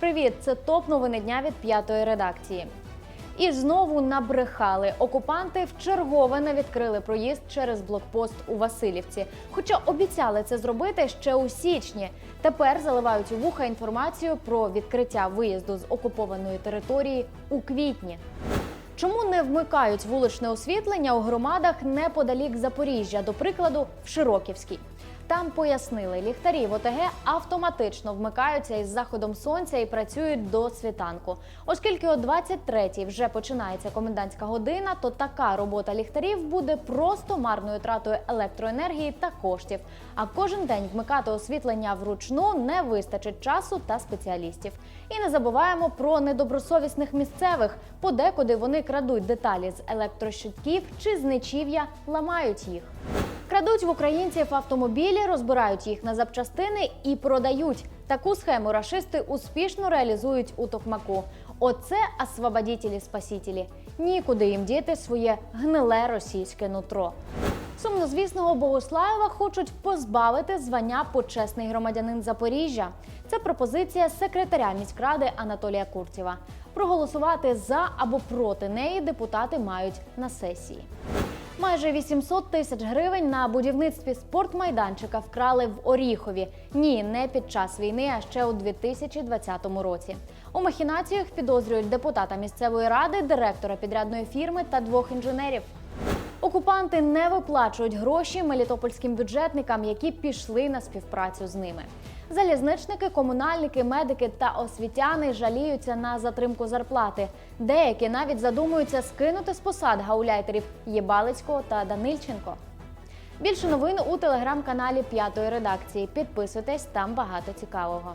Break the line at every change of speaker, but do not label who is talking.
привіт! Це топ новини дня від п'ятої редакції. І знову набрехали. Окупанти вчергове не відкрили проїзд через блокпост у Васильівці. Хоча обіцяли це зробити ще у січні. Тепер заливають у вуха інформацію про відкриття виїзду з окупованої території у квітні. Чому не вмикають вуличне освітлення у громадах неподалік Запоріжжя, до прикладу, в Широківській? Там пояснили, ліхтарі в ОТГ автоматично вмикаються із заходом сонця і працюють до світанку. Оскільки о 23-й вже починається комендантська година, то така робота ліхтарів буде просто марною тратою електроенергії та коштів. А кожен день вмикати освітлення вручну не вистачить часу та спеціалістів. І не забуваємо про недобросовісних місцевих. Подекуди вони крадуть деталі з електрощитків чи з нечів'я ламають їх. Крадуть в українців автомобілі, розбирають їх на запчастини і продають. Таку схему рашисти успішно реалізують у Токмаку. Оце освободітелі спасітелі. Нікуди їм діти своє гниле російське нутро. Сумнозвісного Богослаєва хочуть позбавити звання почесний громадянин Запоріжжя. Це пропозиція секретаря міськради Анатолія Курцєва. Проголосувати за або проти неї депутати мають на сесії. Майже 800 тисяч гривень на будівництві спортмайданчика вкрали в Оріхові. Ні, не під час війни, а ще у 2020 році. У махінаціях підозрюють депутата місцевої ради, директора підрядної фірми та двох інженерів. Окупанти не виплачують гроші мелітопольським бюджетникам, які пішли на співпрацю з ними. Залізничники, комунальники, медики та освітяни жаліються на затримку зарплати. Деякі навіть задумуються скинути з посад гауляйтерів Єбалицького та Данильченко. Більше новин у телеграм-каналі П'ятої редакції. Підписуйтесь, там багато цікавого.